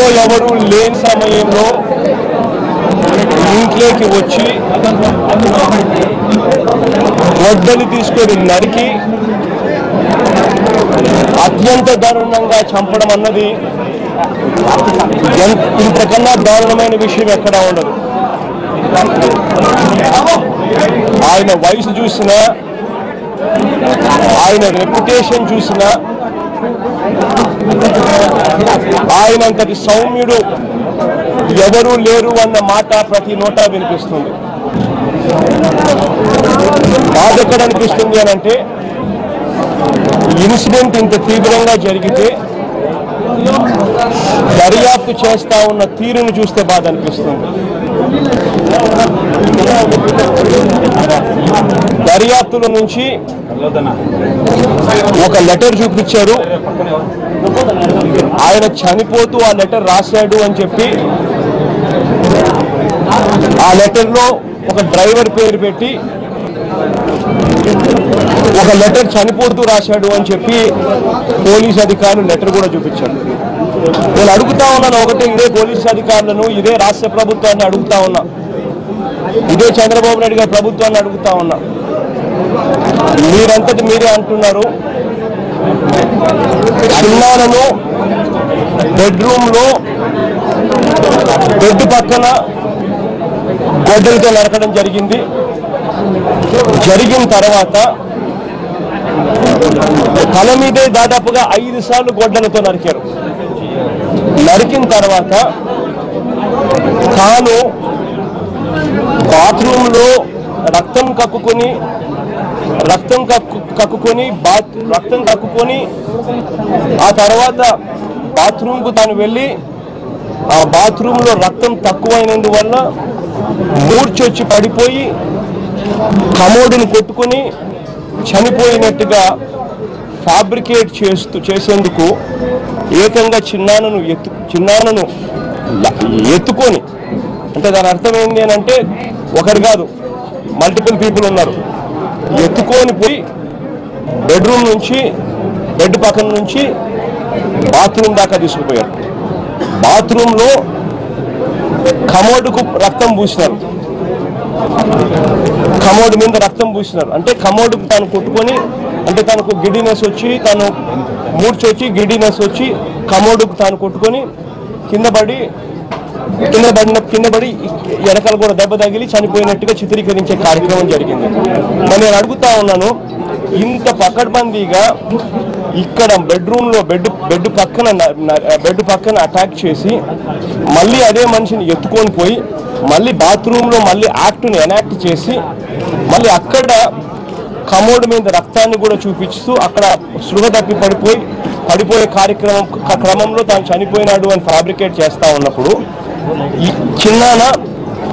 ఇంట్లో ఎవరు లేని సమయంలో ఇంట్లోకి వచ్చి గొడ్డలు తీసుకొని నరికి అత్యంత దారుణంగా చంపడం అన్నది ఇంతకన్నా దారుణమైన విషయం ఎక్కడా ఉండదు. ఆయన వయసు చూసినా ఆయన రెప్యుటేషన్ చూసినా ఆయనంతటి సౌమ్యుడు ఎవరూ లేరు అన్న మాట ప్రతి నోటా వినిపిస్తుంది. బాధ అనిపిస్తుంది అని అంటే ఇన్సిడెంట్ ఇంత తీవ్రంగా జరిగితే దర్యాప్తు చేస్తా ఉన్న తీరును చూస్తే బాధ అనిపిస్తుంది. దర్యాప్తుల నుంచి ఒక లెటర్ చూపించారు. ఆయన చనిపోతూ ఆ లెటర్ రాశాడు అని చెప్పి ఆ లెటర్లో ఒక డ్రైవర్ పేరు పెట్టి ఒక లెటర్ చనిపోతూ రాశాడు అని చెప్పి పోలీస్ అధికారులు లెటర్ కూడా చూపించారు. నేను అడుగుతా ఉన్నాను ఒకటే ఇదే పోలీస్ అధికారులను ఇదే రాష్ట్ర ప్రభుత్వాన్ని అడుగుతా ఉన్నా. ఇదే చంద్రబాబు నాయుడు గారి ప్రభుత్వాన్ని అడుగుతా ఉన్నా. మీరంతటి మీరే అంటున్నారు. చిన్నాలను బెడ్రూమ్లో బెడ్ పక్కన గొడ్డలతో నరకడం జరిగింది. జరిగిన తర్వాత తల మీదే దాదాపుగా ఐదు సార్లు గొడ్డలతో నరికారు. నరికిన తర్వాత తాను బాత్రూంలో రక్తం కక్కుకొని రక్తం కక్కు కక్కుకొని బాత్ రక్తం కక్కుకొని ఆ తర్వాత బాత్రూమ్కు తాను వెళ్ళి ఆ బాత్రూంలో రక్తం తక్కువైనందువల్ల మూర్చొచ్చి పడిపోయి కమోడిని కొట్టుకొని చనిపోయినట్టుగా ఫ్యాబ్రికేట్ చేస్తూ చేసేందుకు ఏకంగా చిన్నానను ఎత్తు చిన్నానను ఎత్తుకొని అంటే దాని అర్థం ఏంటి అని అంటే ఒకరు కాదు మల్టిపుల్ పీపుల్ ఉన్నారు. ఎత్తుకొని పోయి బెడ్రూమ్ నుంచి బెడ్ పక్కన నుంచి బాత్రూమ్ దాకా తీసుకుపోయారు. బాత్రూంలో కమోడుకు రక్తం పూసినారు. కమోడ్ మీద రక్తం పూసినారు. అంటే కమోడ్ తాను కొట్టుకొని అంటే తనకు గిడినెస్ వచ్చి తను మూర్చొచ్చి గిడ్డినెస్ వచ్చి కమోడుకు తాను కొట్టుకొని కింద పడి కింద పడిన కింద పడి వెనకాల కూడా దెబ్బ తగిలి చనిపోయినట్టుగా చిత్రీకరించే కార్యక్రమం జరిగింది. మరి నేను అడుగుతా ఉన్నాను ఇంత పకడ్బందీగా ఇక్కడ బెడ్రూమ్లో బెడ్ బెడ్ పక్కన బెడ్ పక్కన అటాక్ చేసి మళ్ళీ అదే మనిషిని ఎత్తుకొని పోయి మళ్ళీ బాత్రూమ్లో మళ్ళీ యాక్ట్ని ఎనాక్ట్ చేసి మళ్ళీ అక్కడ కమోడ్ మీద రక్తాన్ని కూడా చూపిస్తూ అక్కడ సృహ తప్పి పడిపోయి పడిపోయే కార్యక్రమం క్రమంలో తాను చనిపోయినాడు అని ఫ్యాబ్రికేట్ చేస్తా ఉన్నప్పుడు చిన్నాన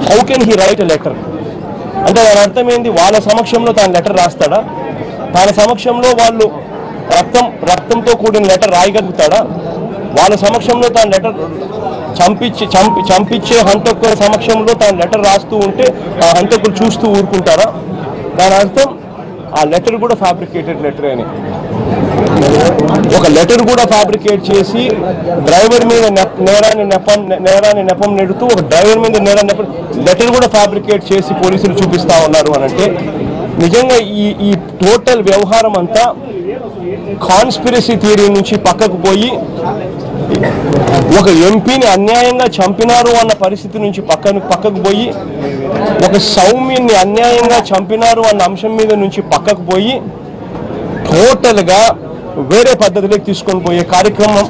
how can he write a letter అంటే దాని అర్థం ఏంది? వాళ్ళ సమక్షంలో తాను లెటర్ రాస్తాడా? తన సమక్షంలో వాళ్ళు రక్తం రక్తంతో కూడిన లెటర్ రాయగలుగుతాడా? వాళ్ళ సమక్షంలో తాను లెటర్ చంపించి చంపి చంపించే హంతకుల సమక్షంలో తాను లెటర్ రాస్తూ ఉంటే ఆ హంతకులు చూస్తూ ఊరుకుంటారా? దాని అర్థం ఆ లెటర్ కూడా ఫ్యాబ్రికేటెడ్ లెటర్ అని. ఒక లెటర్ కూడా ఫ్యాబ్రికేట్ చేసి డ్రైవర్ మీద నేరాన్ని నెపం నేరాన్ని నెపం నెడుతూ ఒక డ్రైవర్ మీద నేరాన్ని నెపం లెటర్ కూడా ఫ్యాబ్రికేట్ చేసి పోలీసులు చూపిస్తా ఉన్నారు అని అంటే నిజంగా ఈ ఈ టోటల్ వ్యవహారం అంతా కాన్స్పిరసీ థియరీ నుంచి పక్కకు పోయి ఒక ఎంపీని అన్యాయంగా చంపినారు అన్న పరిస్థితి నుంచి పక్కన పక్కకు పోయి ఒక సౌమ్యుని అన్యాయంగా చంపినారు అన్న అంశం మీద నుంచి పక్కకు పోయి టోటల్గా వేరే పద్ధతిలోకి తీసుకొని పోయే కార్యక్రమం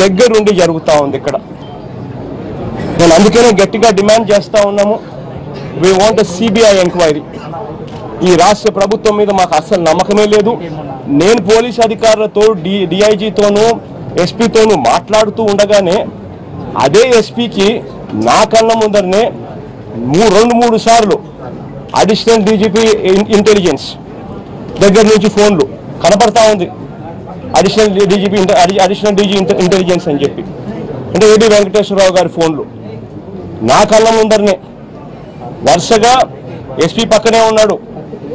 దగ్గరుండి జరుగుతూ ఉంది ఇక్కడ. నేను అందుకనే గట్టిగా డిమాండ్ చేస్తూ ఉన్నాము. వీ వాంట్ సిబిఐ ఎంక్వైరీ ఈ రాష్ట్ర ప్రభుత్వం మీద మాకు అస్సలు నమ్మకమే లేదు. నేను పోలీస్ అధికారులతో డి డిఐజీతోనూ ఎస్పీతోనూ మాట్లాడుతూ ఉండగానే అదే ఎస్పీకి నా కళ్ళ ముందరనే మూడు రెండు మూడు సార్లు అడిషనల్ డీజీపీ ఇంటెలిజెన్స్ దగ్గర నుంచి ఫోన్లు కనపడతా ఉంది. Additional DGP additional DG intelligence అని చెప్పి. అంటే ఏబి వెంకటేశ్వరరావు గారి ఫోన్లు. నా కళ్ళ ముందరనే వరుసగా ఎస్పీ పక్కనే ఉన్నాడు.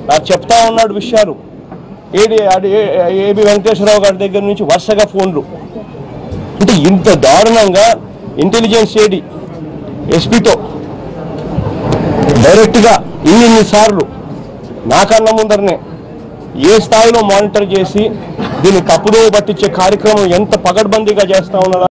నాకు చెప్తా ఉన్నాడు విషయాలు. ఏడి అది ఏబి వెంకటేశ్వరరావు గారి దగ్గర నుంచి వరుసగా ఫోన్లు. అంటే ఇంత దారుణంగా ఇంటెలిజెన్స్ ఏడి ఎస్పీతో డైరెక్ట్గా ఇన్ని ఇన్ని సార్లు నాకన్నా ముందరనే ఏ స్థాయిలో మానిటర్ చేసి దీన్ని తప్పుదో పట్టించే కార్యక్రమం ఎంత పగడ్బందీగా చేస్తా ఉన్నదా